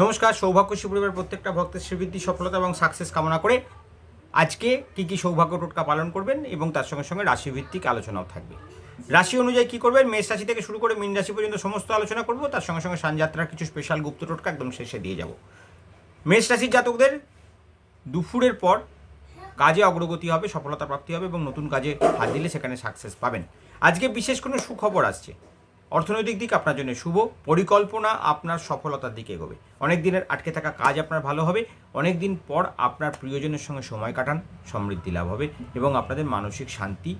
নমস্কার, সৌভাগ্য শিবরিবার প্রত্যেকটা ভক্তের শ্রীবৃদ্ধি, সফলতা এবং সাকসেস কামনা করে আজকে কি কি সৌভাগ্য টোটকা পালন করবেন এবং তার সঙ্গে সঙ্গে রাশিভিত্তিক আলোচনাও থাকবে। রাশি অনুযায়ী কি করবেন? মেষ রাশি থেকে শুরু করে মীন রাশি পর্যন্ত সমস্ত আলোচনা করব, তার সঙ্গে সঙ্গে সানযাত্রার কিছু স্পেশাল গুপ্ত টোটকা একদম শেষে দিয়ে যাব। মেষ রাশির জাতকদের দুপুরের পর কাজে অগ্রগতি হবে, সফলতা প্রাপ্তি হবে এবং নতুন কাজে হাত দিলে সেখানে সাকসেস পাবেন। আজকে বিশেষ কোনো সুখবর আসছে? অর্থনৈতিক দিক আপনার জন্য শুভ, পরিকল্পনা আপনার সফলতার দিকে এগোবে। অনেক দিনের আটকে থাকা কাজ আপনার ভালো হবে, অনেক দিন পর আপনার প্রিয়জনের সঙ্গে সময় কাটান, সমৃদ্ধি লাভ হবে এবং আপনাদের মানসিক শান্তি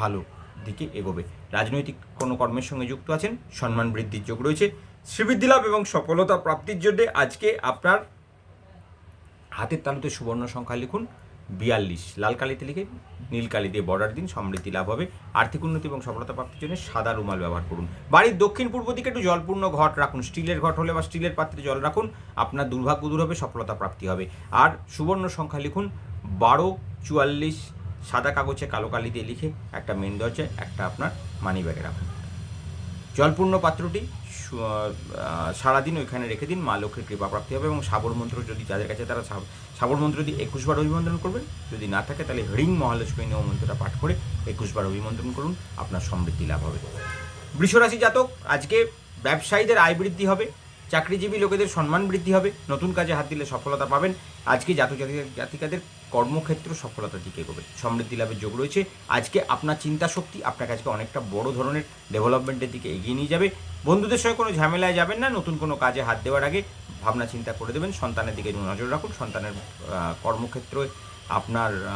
ভালো দিকে এগোবে। রাজনৈতিক কোনো কর্মের সঙ্গে যুক্ত আছেন, সম্মান বৃদ্ধির যোগ রয়েছে শ্রীবৃদ্ধি লাভ এবং সফলতা প্রাপ্তির জন্য আজকে আপনার হাতের তালুতে সুবর্ণ সংখ্যা লিখুন বিয়াল্লিশ। লাল কালিতে লিখে নীল কালি দিয়ে বর্ডার দিন সমৃদ্ধি লাভ হবে। আর্থিক উন্নতি এবং সফলতা প্রাপ্তির জন্য সাদা রুমাল ব্যবহার করুন। বাড়ির দক্ষিণ পূর্ব দিকে একটু জলপূর্ণ ঘট রাখুন। স্টিলের ঘট হলে বা স্টিলের পাত্রে জল রাখুন। আপনার দুর্ভাগ্য দূর হবে, সফলতা প্রাপ্তি হবে। আর সুবর্ণ সংখ্যা লিখুন বারো, চুয়াল্লিশ, সাদা কাগজে কালো কালি দিয়ে লিখে একটা মেন দরজায় একটা আপনার মানি ব্যাগে রাখুন। জলপূর্ণ পাত্রটি সারাদিন ওইখানে রেখে দিন, মা লক্ষ্মীর কৃপা প্রাপ্তি হবে এবং সাবর মন্ত্র যদি যাদের কাছে তারা সাব- সাবর মন্ত্র দিয়ে একুশবার অভিমন্ত্রণ করবেন, যদি না থাকে তাহলে হরিং মহালক্ষ্মী নিয়ম মন্ত্রটা পাঠ করে একুশবার অভিমন্ত্রণ করুন, আপনার সমৃদ্ধি লাভ হবে। বৃষরাশি জাতক, আজকে ব্যবসায়ীদের আয় বৃদ্ধি হবে চাকরিজীবী লোকেদের সম্মান বৃদ্ধি হবে। নতুন কাজে হাত দিলে সফলতা পাবেন। আজকে জাতক জাতি- জাতিকাদের কর্মক্ষেত্র সফলতার দিকে এগোবে। সমৃদ্ধি লাভের যোগ রয়েছে। আজকে আপনার চিন্তা শক্তি আপনাকে আজকে অনেকটা বড় ধরনের ডেভেলপমেন্টের দিকে এগিয়ে নিয়ে যাবে। বন্ধুদের সঙ্গে কোনো ঝামেলায় যাবেন না। নতুন কোনো কাজে হাত দেওয়ার আগে ভাবনা চিন্তা করে দেবেন। সন্তানের দিকে নজর রাখুন। সন্তানের কর্মক্ষেত্রে আপনার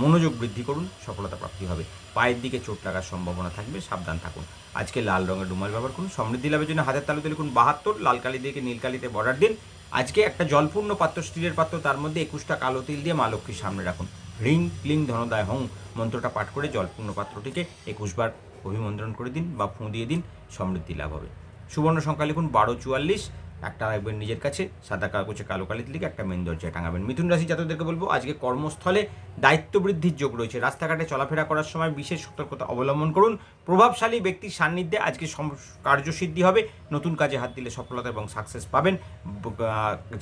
মনোযোগ বৃদ্ধি করুন, সফলতা প্রাপ্তি হবে। পায়ের দিকে চোট লাগার সম্ভাবনা থাকবে, সাবধান থাকুন। আজকে লাল রঙের রুমাল ব্যবহার করুন, সমৃদ্ধি লাভের জন্য হাতের তালুতে লিখুন বাহাত্তর, লাল কালি দিকে নীল কালিতে বর্ডার দিন। আজকে একটা জলপূর্ণ পাত্র, স্টিলের পাত্র, তার মধ্যে একুশটা কালো তিল দিয়ে মা লক্ষ্মীর সামনে রাখুন। হ্রিং ক্লিং, ধনদায়, হং, মন্ত্রটা পাঠ করে জলপূর্ণ পাত্রটিকে একুশবার অভিমন্ত্রণ করে দিন বা ফুঁ দিয়ে দিন, সমৃদ্ধি লাভ হবে। সুবর্ণ সংখ্যা লিখুন বারো চুয়াল্লিশ একটা রাখবেন নিজের কাছে, সাদা কাগজে কালো কালিতে লিখে একটা মেন দরজায় টাঙাবেন। মিথুন রাশি জাতকদেরকে বলব, আজকে কর্মস্থলে দায়িত্ব বৃদ্ধির যোগ রয়েছে। রাস্তাঘাটে চলাফেরা করার সময় বিশেষ সতর্কতা অবলম্বন করুন। প্রভাবশালী ব্যক্তির সান্নিধ্যে আজকে কার্যসিদ্ধি হবে। নতুন কাজে হাত দিলে সফলতা এবং সাকসেস পাবেন।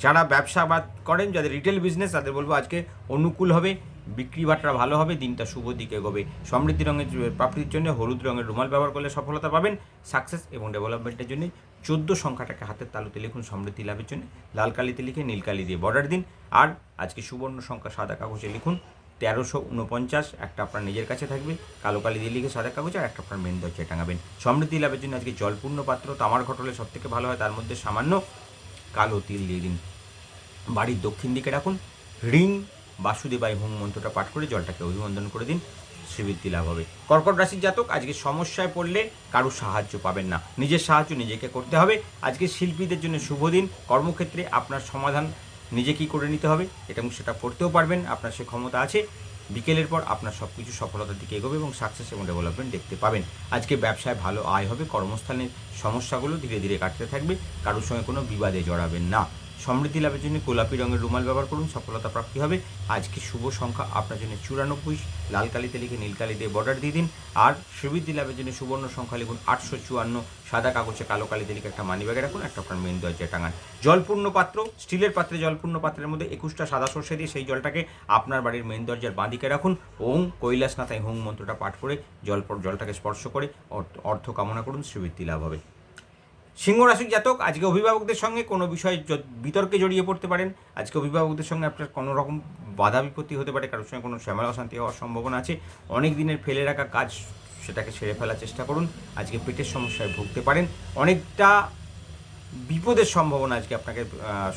যারা ব্যবসা বাদ করেন, যাদের রিটেল বিজনেস তাদের বলব আজকে অনুকূল হবে। বিক্রি বাট্টা ভালো হবে, দিনটা শুভ দিকে এগোবে সমৃদ্ধি রঙের প্রাপ্তির জন্য হলুদ রঙের রুমাল ব্যবহার করলে সফলতা পাবেন। সাকসেস এবং ডেভেলপমেন্টের জন্য চোদ্দ সংখ্যাটাকে হাতের তালুতে লিখুন সমৃদ্ধি লাভের জন্য। লাল কালিতে লিখে নীল কালি দিয়ে বর্ডার দিন। আর আজকে সুবর্ণ সংখ্যা সাদা কাগজে লিখুন, তেরোশো উনপঞ্চাশ, একটা আপনার নিজের কাছে থাকবে। কালো কালি দিয়ে লিখে সাদা কাগজ আর একটা আপনার মেন দরজায় টাঙাবেন। সমৃদ্ধি লাভের জন্য আজকে জলপূর্ণ পাত্র, তামার ঘটলে সব থেকে ভালো হয়, তার মধ্যে সামান্য কালো তিল দিয়ে দিন। বাড়ির দক্ষিণ দিকে রাখুন। রিং বাসুদেবাই হোম মন্ত্রটা পাঠ করে জলটাকে অভিবন্দন করে দিন, শ্রীবৃদ্ধি লাভ হবে। কর্কট রাশির জাতক আজকে সমস্যায় পড়লে কারও সাহায্য পাবেন না। নিজের সাহায্য নিজেকে করতে হবে। আজকে শিল্পীদের জন্য শুভ দিন। কর্মক্ষেত্রে আপনার সমাধান নিজেকেই করে নিতে হবে এবং সেটা করতেও পারবেন, আপনার সে ক্ষমতা আছে। বিকেলের পর আপনার সব কিছু সফলতার দিকে এগোবে এবং সাকসেস এবং ডেভেলপমেন্ট দেখতে পাবেন। আজকে ব্যবসায় ভালো আয় হবে, কর্মস্থানের সমস্যাগুলো ধীরে ধীরে কাটতে থাকবে। কারোর সঙ্গে কোনো বিবাদে জড়াবেন না। সমৃদ্ধি লাভের জন্য গোলাপি রঙের রুমাল ব্যবহার করুন, সফলতা প্রাপ্তি হবে। আজকে শুভ সংখ্যা আপনার জন্য চুরানব্বই, লাল কালিতে লিখে নীল কালি দিয়ে বর্ডার দিয়ে দিন। আর শ্রীবৃদ্ধি লাভের জন্য সুবর্ণ সংখ্যা লিখুন আটশো চুয়ান্ন, সাদা কাগজে কালো কালিতে লিখে একটা মানি ব্যাগে রাখুন, একটা আপনার মেন দরজায় টাঙান। জলপূর্ণ পাত্র, স্টিলের পাত্রে জলপূর্ণ পাত্রের মধ্যে একুশটা সাদা সর্ষে দিয়ে সেই জলটাকে আপনার বাড়ির মেন দরজার বাঁদিকে রাখুন। ওং কৈলাসনাথায় হোং মন্ত্রটা পাঠ করে জল জলটাকে স্পর্শ করে অর্থ- কামনা করুন শ্রীবৃদ্ধি লাভ হবে। সিংহ রাশির জাতক, আজকে অভিভাবকদের সঙ্গে কোনো বিষয়ে বিতর্কে জড়িয়ে পড়তে পারেন। আজকে অভিভাবকদের সঙ্গে আপনার কোনো রকম বাধা বিপত্তি হতে পারে, কারোর সঙ্গে কোনো শ্যামলা অশান্তি হওয়ার সম্ভাবনা আছে। অনেক দিনের ফেলে রাখা কাজ সেটাকে সেরে ফেলার চেষ্টা করুন। আজকে পেটের সমস্যায় ভুগতে পারেন। অনেকটা বিপদের সম্ভাবনা আজকে আপনাকে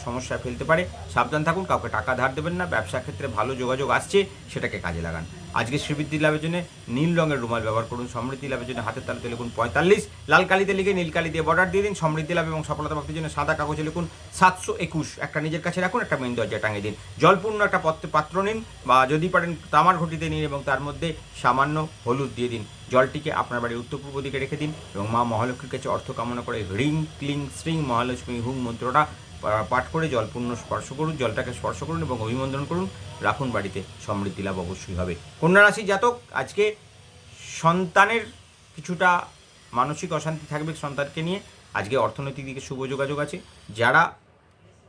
সমস্যায় ফেলতে পারে। সাবধান থাকুন, কাউকে টাকা ধার দেবেন না। ব্যবসা ক্ষেত্রে ভালো যোগাযোগ আসছে, সেটাকে কাজে লাগান। আজকে শ্রীবৃদ্ধি লাভের জন্য নীল রঙের রুমাল ব্যবহার করুন। সমৃদ্ধি লাভের জন্য হাতের তালুতে লিখুন পঁয়তাল্লিশ। লাল কালিতে লিখে নীল কালি দিয়ে বর্ডার দিয়ে দিন। সমৃদ্ধি লাভ এবং সফলতা প্রাপ্তির জন্য সাদা কাগজে লিখুন সাতশো একুশ। একটা নিজের কাছে রাখুন, একটা মেন দরজা টাঙিয়ে দিন। জলপূর্ণ একটা পত্র নিন বা যদি পারেন তামার ঘটিতে নিন এবং তার মধ্যে সামান্য হলুদ দিয়ে দিন। জলটিকে আপনার বাড়ির উত্তর পূর্ব দিকে রেখে দিন এবং মা মহালক্ষ্মীর কাছে অর্থ কামনা করে রিং, ক্লিং, শ্রিং, মহালক্ষ্মী, হুং, মন্ত্রটা পাঠ করে জল পূর্ণ স্পর্শ করুন, জলটাকে স্পর্শ করুন এবং অভিমন্ত্রণ করুন, রাখুন বাড়িতে, সমৃদ্ধি লাভ অবশ্যই হবে। কন্যা রাশি জাতক, আজকে সন্তানের কিছুটা মানসিক অশান্তি থাকবে সন্তানকে নিয়ে। আজকে অর্থনৈতিক দিকে শুভ যোগাযোগ আছে। যারা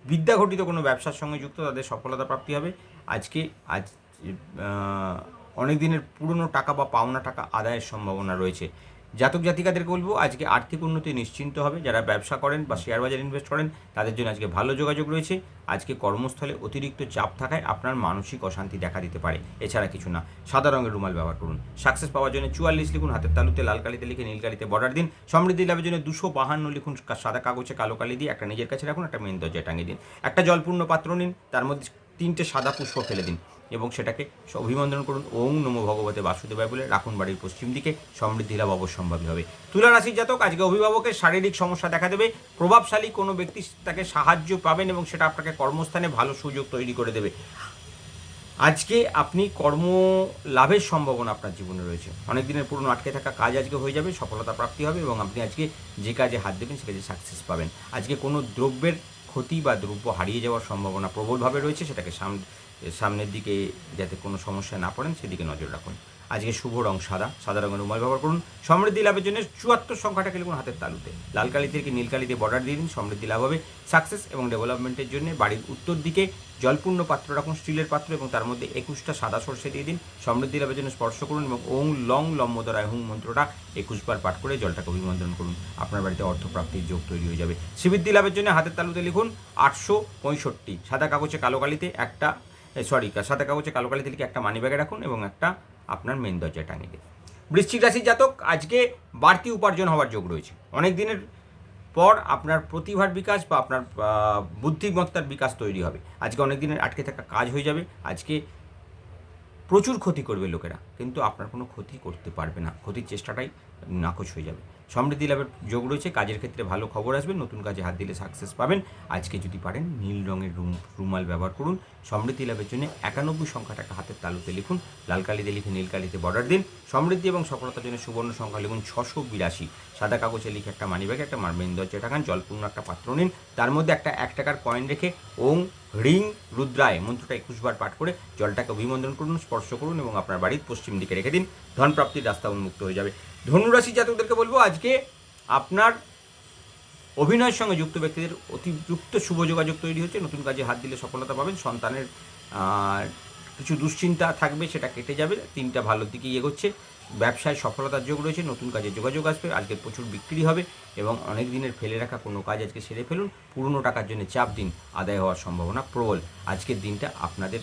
বিদ্যাঘটিত কোনো ব্যবসার সঙ্গে যুক্ত, তাদের সফলতা প্রাপ্তি হবে। আজকে আজ অনেক দিনের পুরনো টাকা বা পাওনা টাকা আদায়ের সম্ভাবনা রয়েছে। জাতক জাতিকাদেরকে বলব, আজকে আর্থিক উন্নতি নিশ্চিন্ত হবে। যারা ব্যবসা করেন বা শেয়ার বাজারে ইনভেস্ট করেন, তাদের জন্য আজকে ভালো যোগাযোগ রয়েছে। আজকে কর্মস্থলে অতিরিক্ত চাপ থাকায় আপনার মানসিক অশান্তি দেখা দিতে পারে। এছাড়া কিছু না। সাদা রঙের রুমাল ব্যবহার করুন। সাকসেস পাওয়ার জন্য চুয়াল্লিশ লিখুন হাতের তালুতে, লাল কালিতে লিখে, নীল কালিতে বর্ডার দিন। সমৃদ্ধি লাভের জন্য দুশো বাহান্ন লিখুন সাদা কাগজে কালো কালি দিয়ে একটা নিজের কাছে রাখুন, একটা মেন দরজায় টাঙিয়ে দিন। একটা জলপূর্ণ পাত্র নিন, তার মধ্যে তিনটে সাদা পুষ্প ফেলে দিন। এবং সেটাকে অভিমন্ত্রণ করুন। ওং নমো ভগবতে বাসুদেবায় বলে রাখুন বাড়ির পশ্চিম দিকে। সমৃদ্ধি লাভ অবশ্যম্ভাবী হবে। তুলা রাশির জাতক আজকে অভিভাবকের শারীরিক সমস্যা দেখা দেবে। প্রভাবশালী কোনো ব্যক্তি তাকে সাহায্য পাবেন এবং সেটা আপনাকে কর্মস্থানে ভালো সুযোগ তৈরি করে দেবে। আজকে আপনি কর্ম লাভের সম্ভাবনা আপনার জীবনে রয়েছে। অনেক দিনের পুরনো আটকে থাকা কাজ আজকে হয়ে যাবে, সফলতা প্রাপ্তি হবে এবং আপনি আজকে যে কাজে হাত দেবেন সে কাজে সাকসেস পাবেন। আজকে কোনো দ্রব্যের ক্ষতি বা দ্রব্য হারিয়ে যাওয়ার সম্ভাবনা প্রবলভাবে রয়েছে, সেটাকে সামনে সামনের দিকে যাতে কোনো সমস্যা না পড়েন, সেদিকে নজর রাখুন। আজকে শুভ রং সাদা সাদা রঙের রুমাল ব্যবহার করুন। সমৃদ্ধি লাভের জন্য চুয়াত্তর সংখ্যাটাকে লিখুন হাতের তালুতে। লাল কালি থেকে নীল কালি দিয়ে বর্ডার দিয়ে দিন, সমৃদ্ধি লাভ হবে। সাকসেস এবং ডেভেলপমেন্টের জন্য বাড়ির উত্তর দিকে জলপূর্ণ পাত্র রাখুন, স্টিলের পাত্র এবং তার মধ্যে একুশটা সাদা সর্ষে দিয়ে দিন। সমৃদ্ধি লাভের জন্য স্পর্শ করুন এবং ওং লং লম্বদরায় হুং মন্ত্রটা একুশ বার পাঠ করে জলটাকে অভিমন্ত্রণ করুন। আপনার বাড়িতে অর্থপ্রাপ্তির যোগ তৈরি হয়ে যাবে। সিবিদ্ধি লাভের জন্য হাতের তালুতে লিখুন আটশো পঁয়ষট্টি। সাদা কাগজে কালো কালিতে একটা সরি সাদা কাগজে কালো কালিতে লিখে একটা মানি ব্যাগে রাখুন এবং একটা আপনার মেন দরজায় টাঙিয়ে দিন। বৃশ্চিক রাশির জাতক, আজকে বাড়তি উপার্জন হওয়ার যোগ রয়েছে। অনেক দিনের পর আপনার প্রতিভার বিকাশ বা আপনার বুদ্ধিমত্তার বিকাশ তৈরি হবে। আজকে অনেক দিনের আটকে থাকা কাজ হয়ে যাবে। আজকে প্রচুর ক্ষতি করবে লোকেরা। কিন্তু আপনার কোনো ক্ষতি করতে পারবে না। ক্ষতির চেষ্টাটাই নাকচ হয়ে যাবে। সমৃদ্ধি লাভের যোগ রয়েছে, কাজের ক্ষেত্রে ভালো খবর আসবে, নতুন কাজে হাত দিলে সাকসেস পাবেন। আজকে যদি পারেন, নীল রঙের রুম, রুমাল ব্যবহার করুন। সমৃদ্ধি লাভের জন্য একানব্বই সংখ্যাটাকে হাতের তালুতে লিখুন। লাল কালিতে লিখে নীল কালিতে বর্ডার দিন। সমৃদ্ধি এবং সফলতার জন্য সুবর্ণ সংখ্যা লিখুন ছশো বিরাশি। সাদা কাগজে লিখে একটা মানি ব্যাগে একটা মেন দরজা টাকান জলপূর্ণ একটা পাত্র নিন। তার মধ্যে একটা এক টাকার কয়েন রেখে ওং রিং রুদ্রায়, মন্ত্রটা একুশ বার পাঠ করে জলটাকে অভিমন্ত্রণ করুন, স্পর্শ করুন এবং আপনার বাড়ির পশ্চিম দিকে রেখে দিন ধন প্রাপ্তির রাস্তা উন্মুক্ত হয়ে যাবে। ধনুরাশি জাতকদেরকে বলব, আজকে আপনার অভিনয়ের সঙ্গে যুক্ত ব্যক্তিদের অতিযুক্ত শুভ যোগাযোগ তৈরি হচ্ছে, নতুন কাজে হাত দিলে সফলতা পাবেন, সন্তানের কিছু দুশ্চিন্তা থাকবে, সেটা কেটে যাবে, তিনটা ভালো দিকে এগোচ্ছে, ব্যবসায় সফলতার যোগ রয়েছে, নতুন কাজে যোগাযোগ আসবে, আজকে প্রচুর বিক্রি হবে এবং অনেক দিনের ফেলে রাখা কোনো কাজ আজকে সেরে ফেলুন, পুরনো টাকার জন্য চাপ দিন, আদায় হওয়ার সম্ভাবনা প্রবল। আজকের দিনটা আপনাদের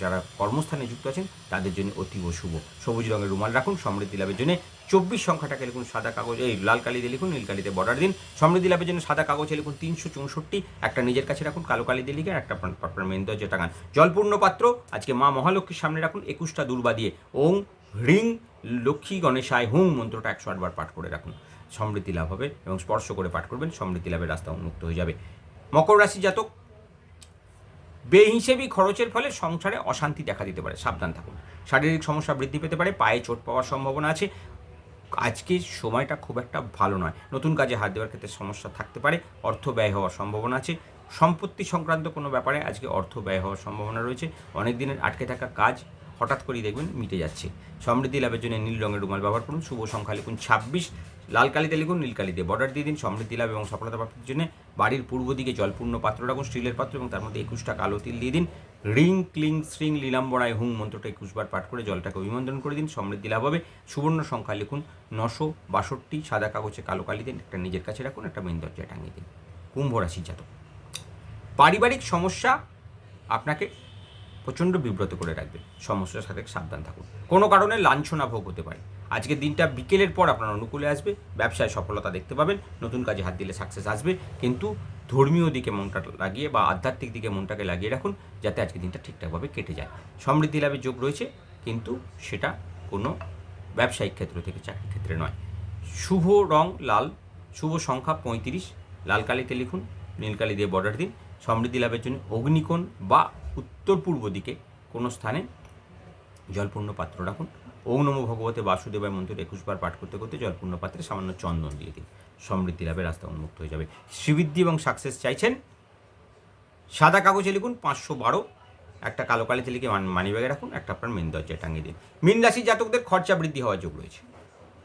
যারা কর্মস্থানে যুক্ত আছেন, তাদের জন্য অতীব শুভ। সবুজ রঙের রুমাল রাখুন, সমৃদ্ধি লাভের জন্য চব্বিশ সংখ্যাটাকে লিখুন সাদা কাগজ, এই লাল কালিতে লিখুন, নীল কালিতে বর্ডার দিন। সমৃদ্ধি লাভের জন্য সাদা কাগজে লিখুন তিনশো চৌষট্টি, একটা নিজের কাছে রাখুন, কালো কালি দিয়ে লিখে একটা আপনার- মেন দরজা টাঙান জলপূর্ণ পাত্র, আজকে মা মহালক্ষ্মীর সামনে রাখুন, একুশটা দুর্বা দিয়ে। ওং হ্রিং লক্ষ্মী গণেশায় হুং মন্ত্রটা একশো আটবার পাঠ করে রাখুন। সমৃদ্ধি লাভ হবে এবং স্পর্শ করে পাঠ করবেন, সমৃদ্ধি লাভের রাস্তা উন্মুক্ত হয়ে যাবে। মকর রাশি জাতক বেহিসেবি খরচের ফলে সংসারে অশান্তি দেখা দিতে পারে। সাবধান থাকুন। শারীরিক সমস্যা বৃদ্ধি পেতে পারে, পায়ে চোট পাওয়ার সম্ভাবনা আছে। আজকে সময়টা খুব একটা ভালো নয়। নতুন কাজে হাত দেওয়ার ক্ষেত্রে সমস্যা থাকতে পারে, অর্থ ব্যয় হওয়ার সম্ভাবনা আছে। সম্পত্তি সংক্রান্ত কোনো ব্যাপারে আজকে অর্থ ব্যয় হওয়ার সম্ভাবনা রয়েছে। অনেক দিনের আটকে থাকা কাজ হঠাৎ করেই দেখবেন মিটে যাচ্ছে। সমৃদ্ধি লাভের জন্য নীল রঙের রুমাল ব্যবহার করুন। শুভ সংখ্যা লিখুন ছাব্বিশ। লাল কালিতে লিখুন নীল কালিতে বর্ডার দিয়ে দিন, সমৃদ্ধি লাভ এবং সফলতা প্রাপ্তির জন্য বাড়ির পূর্ব দিকে জলপূর্ণ পাত্র রাখুন, স্টিলের পাত্র এবং তার মধ্যে একুশটা কালো তিল দিয়ে দিন। রিং, ক্লিং, শ্রিং, লীলাম্বরায়, হুং মন্ত্রটা একুশবার পাঠ করে জলটাকে অভিমন্ত্রণ করে দিন, সমৃদ্ধি লাভ হবে। সুবর্ণ সংখ্যা লিখুন, নশো বাষট্টি, সাদা কাগজে কালো কালি দিন, একটা নিজের কাছে রাখুন, একটা মেন দরজায় টাঙিয়ে দিন। কুম্ভ রাশি জাতক। পারিবারিক সমস্যা আপনাকে প্রচণ্ড বিব্রত করে রাখবে। সমস্যার সাথে সাবধান থাকুন। কোনো কারণে লাঞ্ছনা ভোগ হতে পারে। আজকের দিনটা বিকেলের পর আপনার অনুকূলে আসবে, ব্যবসায় সফলতা দেখতে পাবেন, নতুন কাজে হাত দিলে সাকসেস আসবে, কিন্তু ধর্মীয় দিকে মনটা লাগিয়ে বা আধ্যাত্মিক দিকে মনটাকে লাগিয়ে রাখুন, যাতে আজকের দিনটা ঠিকঠাকভাবে কেটে যায়। সমৃদ্ধি লাভের যোগ রয়েছে, কিন্তু সেটা কোনো ব্যবসায়িক ক্ষেত্র থেকে চাকরি ক্ষেত্রে নয়। শুভ রং লাল, শুভ সংখ্যা পঁয়ত্রিশ, লাল কালিতে লিখুন, নীল কালি দিয়ে বর্ডার দিন, সমৃদ্ধি লাভের জন্য অগ্নিকোণ বা উত্তর পূর্ব দিকে কোনো স্থানে জলপূর্ণ পাত্র রাখুন ওম নমো ভগবতে বাসুদেবায় মন্ত্রের একুশ বার পাঠ করতে করতে জলপূর্ণ পাত্রে সামান্য চন্দন দিয়ে দিন। সমৃদ্ধি লাভের রাস্তা উন্মুক্ত হয়ে যাবে। শ্রীবৃদ্ধি এবং সাকসেস চাইছেন সাদা কাগজে লিখুন পাঁচশো বারো, একটা কালো কালিতে লিখে মানি ব্যাগে রাখুন, একটা আপনার মেন দরজায় টাঙিয়ে দিন। মিন রাশির জাতকদের খরচা বৃদ্ধি হওয়ার যোগ রয়েছে।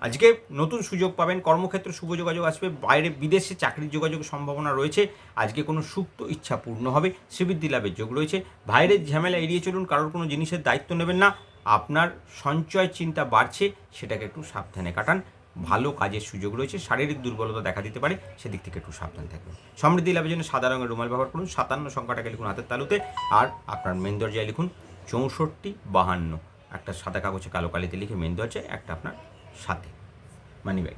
আজকে নতুন সুযোগ পাবেন, কর্মক্ষেত্রে শুভ যোগাযোগ আসবে, বাইরে বিদেশে চাকরির যোগাযোগের সম্ভাবনা রয়েছে, আজকে কোনো সুপ্ত ইচ্ছা পূর্ণ হবে, শ্রীবৃদ্ধি লাভের যোগ রয়েছে। বাইরের ঝামেলা এড়িয়ে চলুন, কারোর কোনো জিনিসের দায়িত্ব নেবেন না আপনার সঞ্চয় চিন্তা বাড়ছে, সেটাকে একটু সাবধানে কাটান। ভালো কাজের সুযোগ রয়েছে, শারীরিক দুর্বলতা দেখা দিতে পারে, সেদিক থেকে একটু সাবধান থাকবেন সমৃদ্ধি লাভের জন্য সাদা রঙের রুমাল ব্যবহার করুন, সাতান্ন সংখ্যাটাকে লিখুন হাতের তালুতে, আর আপনার মেন দরজায় লিখুন চৌষট্টি বাহান্ন। একটা সাদা কাগজে কালো কালিতে লিখে মেন দরজায়, একটা আপনার সাথে। Money bag.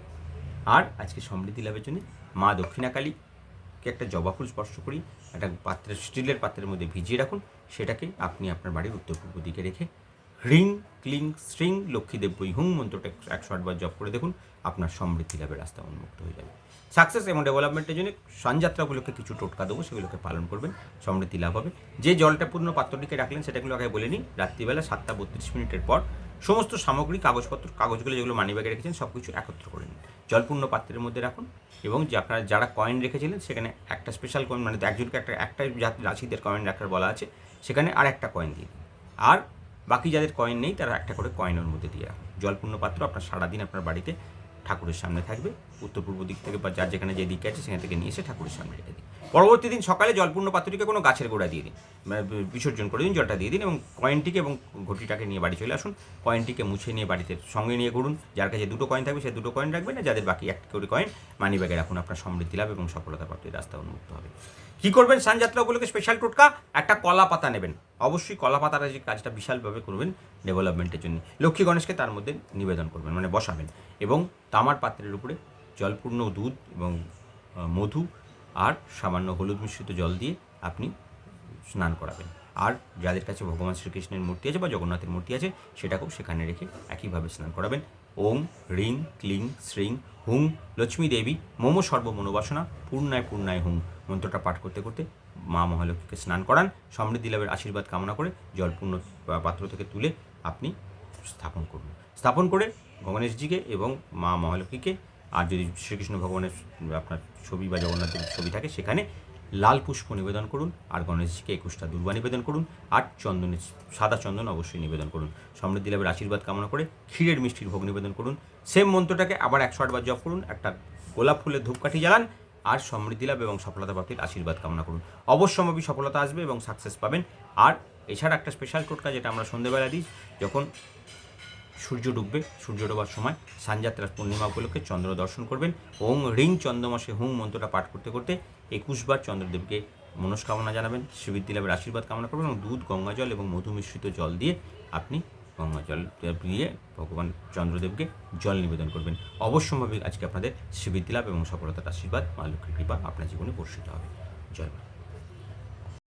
আর আজকে সমৃদ্ধি লাভের জন্য মা দক্ষিণাকালীকে একটা জবা ফুল স্পর্শ করি, একটা পাত্রের, স্টিলের পাত্রের মধ্যে ভিজিয়ে রাখুন, সেটাকে আপনি আপনার বাড়ির উত্তর পূর্ব দিকে রেখে হ্রিং ক্লিং, স্ট্রিং লক্ষ্মীদেব বই, হুং মন্ত্রটা একশো আটবার জপ করে দেখুন, আপনার সমৃদ্ধি লাভের রাস্তা উন্মুক্ত হয়ে যাবে। সাকসেস এবং ডেভেলপমেন্টের জন্য সঞ্যাত্রাগুলোকে কিছু টোটকা দেবো, সেগুলোকে পালন করবেন, সমৃদ্ধি লাভ হবে। যে জলটা পূর্ণ পাত্রটিকে রাখলেন, সেটাগুলো আগে বলে নিই, রাত্রিবেলা সাতটা বত্রিশ মিনিটের পর সমস্ত সামগ্রী, কাগজপত্র, কাগজগুলো যেগুলো মানিব্যাগে রেখেছেন সব কিছু একত্র করে নিন। জলপূর্ণ পাত্রের মধ্যে রাখুন এবং আপনারা যারা কয়েন রেখেছিলেন, সেখানে একটা স্পেশাল কয়েন মানে একজনকে একটা একটা রাশিদের কয়েন রাখার বলা আছে, সেখানে আর একটা কয়েন দিন। আর বাকি যাদের কয়েন নেই, তারা একটা করে কয়েনের মধ্যে দিয়ে রাখুন। জলপূর্ণ পাত্র আপনার সারাদিন আপনার বাড়িতে ঠাকুরের সামনে থাকবে। উত্তর পূর্ব দিক থেকে বা যার যেখানে যে দিকে আছে, সেখান থেকে নিয়ে এসে ঠাকুরের সামনে রেখে দিন পরবর্তী দিন সকালে জলপূর্ণ পাত্রটিকে কোনো গাছের গোড়া দিয়ে দিন। বিসর্জন করে দিন, জলটা দিয়ে দিন এবং কয়েনটিকে এবং ঘটিটাকে নিয়ে বাড়ি চলে আসুন। কয়েনটিকে মুছে নিয়ে বাড়িতে সঙ্গে নিয়ে ঘুরুন। যার কাছে দুটো কয়েন থাকবে, সে দুটো কয়েন রাখবেন না, যাদের বাকি একটা করে কয়েন মানি ব্যাগে রাখুন। আপনার সমৃদ্ধি লাভ এবং সফলতা প্রাপ্তির রাস্তা উন্মুক্ত হবে। কী করবেন? সানযাত্রা উপলক্ষে স্পেশাল টোটকা একটা কলা পাতা নেবেন। অবশ্যই কলা পাতাটা যে কাজটা বিশালভাবে করবেন ডেভেলপমেন্টের জন্য। লক্ষ্মী গণেশকে তার মধ্যে নিবেদন করবেন মানে বসাবেন এবং তামার পাত্রের উপরে জলপূর্ণ দুধ এবং মধু আর সামান্য হলুদ মিশ্রিত জল দিয়ে আপনি স্নান করাবেন। আর যাদের কাছে ভগবান শ্রীকৃষ্ণের মূর্তি আছে বা জগন্নাথের মূর্তি আছে, সেটাকেও সেখানে রেখে একইভাবে স্নান করাবেন। ওম রিং ক্লিং, শ্রিং, হুং, লক্ষ্মী দেবী, মম সর্বমনোবাসনা, পূর্ণায় পূর্ণায় হুং মন্ত্রটা পাঠ করতে করতে মা মহালক্ষ্মীকে স্নান করান, সমৃদ্ধি লাভের আশীর্বাদ কামনা করে জলপূর্ণ পাত্র থেকে তুলে আপনি স্থাপন করুন। স্থাপন করে গণেশজিকে এবং মা মহালক্ষ্মীকে আর যদি শ্রীকৃষ্ণ ভগবানের আপনার ছবি বা জগন্নাথের ছবি থাকে, সেখানে লাল পুষ্প নিবেদন করুন, আর গণেশজিকে একুশটা দুর্বা নিবেদন করুন, আর চন্দনের সাদা চন্দন অবশ্যই নিবেদন করুন। সমৃদ্ধি লাভের আশীর্বাদ কামনা করে ক্ষীরের মিষ্টির ভোগ নিবেদন করুন। সেম মন্ত্রটাকে আবার একশো আটবার জপ করুন, একটা গোলাপ ফুলের ধূপকাঠি জ্বালান, আর সমৃদ্ধি লাভ এবং সফলতা প্রাপ্তির আশীর্বাদ কামনা করুন। অবশ্যম্ভাবী সফলতা আসবে এবং সাকসেস পাবেন। আর এছাড়া একটা স্পেশাল টোটকা যেটা আমরা সন্ধেবেলা দিই, যখন সূর্য ডুববে, সূর্য ডোবার সময় সানযাত্রার পূর্ণিমা উপলক্ষে চন্দ্র দর্শন করবেন ওং রিং চন্দ্রমাসে হুং মন্ত্রটা পাঠ করতে করতে একুশবার চন্দ্রদেবকে মনস্কামনা জানাবেন শ্রীবৃদ্ধি লাভের আশীর্বাদ কামনা করবেন এবং দুধ, গঙ্গা জল এবং মধু মিশ্রিত জল দিয়ে আপনি গঙ্গা জল দিয়ে ভগবান চন্দ্রদেবকে জল নিবেদন করবেন। অবশ্যম্ভাবে আজকে আপনাদের শ্রীবৃদ্ধি লাভ এবং সফলতার আশীর্বাদ, মা লক্ষ্মীর কৃপা আপনার জীবনে বর্ষিত হবে। জয়